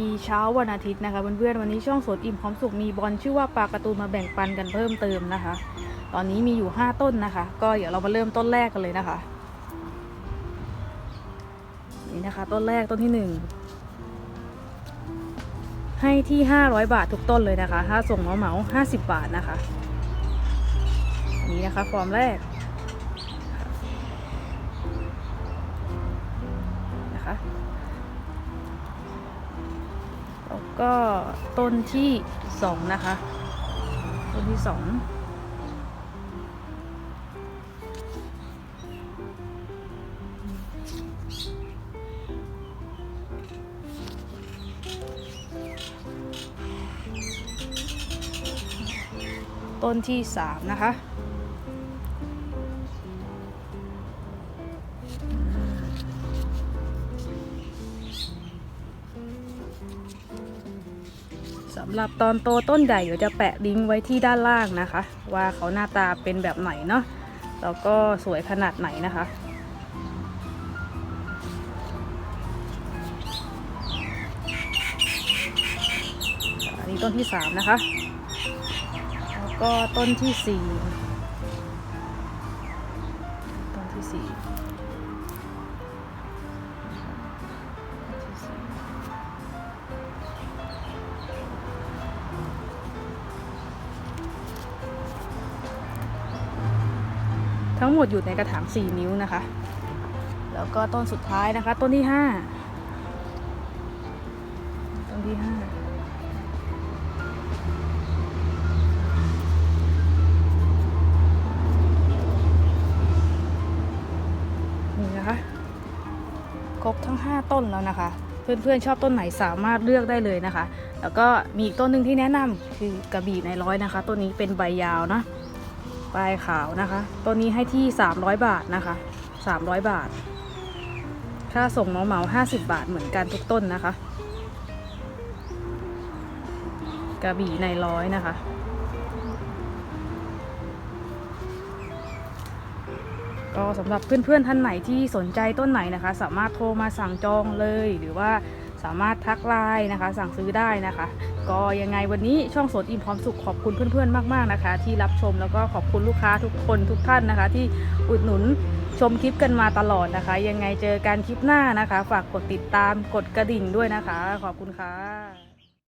ดีเช้าวันอาทิตย์นะคะเพื่อนๆวันนี้ช่องสวนอิ่มพร้อมสุขมีบอลชื่อว่าปลาการ์ตูนมาแบ่งปันกันเพิ่มเติมนะคะ ตอนนี้มีอยู่ 5 ต้นนะคะ ก็เดี๋ยวเรามาเริ่มต้นแรกกันเลยนะคะ นี่นะคะ ต้นแรกต้นที่ 1 ให้ที่ 500 บาททุกต้นเลยนะคะถ้าส่งเหมาเหมาๆ50 บาทนะคะ นี้นะคะฟอร์มแรกนะคะ ก็ต้นที่สองนะคะ ต้นที่สองต้นที่สามนะคะ สำหรับตอนโตต้นใหญ่เดี๋ยวจะแปะลิงก์ไว้ที่ด้านล่างนะคะ ว่าเขาหน้าตาเป็นแบบไหนเนาะแล้วก็สวยขนาดไหนนะคะอันนี้ต้นที่สามนะคะ แล้วก็ต้นที่สี่ต้นที่สี่ ทั้งหมดอยู่ในกระถาง 4 นิ้วนะคะ แล้วก็ต้นสุดท้ายนะคะ ต้นที่ 5 ต้นที่5นี่นะคะครบทั้ง 5 ต้นแล้วนะคะ เพื่อนๆชอบต้นไหนสามารถเลือกได้เลยนะคะ แล้วก็มีอีกต้นหนึ่งที่แนะนำคือกระบี่ในร้อยนะคะ ต้นนี้เป็นใบยาวนะ ปลายขาวนะคะ ตัวนี้ให้ที่ 300 บาทนะคะ 300 บาท ค่าส่งเหมาเหมา50 บาทเหมือนกันทุกต้นนะคะ กระบี่ในร้อยนะคะ ก็สำหรับเพื่อนๆท่านไหนที่สนใจต้นไหนนะคะ สามารถโทรมาสั่งจองเลยหรือว่า สามารถทักไลน์นะคะ สั่งซื้อได้นะคะ ก็ยังไงวันนี้ช่องสดอิ่มพร้อมสุขขอบคุณเพื่อนๆ มากๆนะคะ ที่รับชมแล้วก็ขอบคุณลูกค้าทุกคนทุกท่านนะคะ ที่อุดหนุนชมคลิปกันมาตลอดนะคะ ยังไงเจอกันคลิปหน้านะคะ ฝากกดติดตามกดกระดิ่งด้วยนะคะ ขอบคุณค่ะ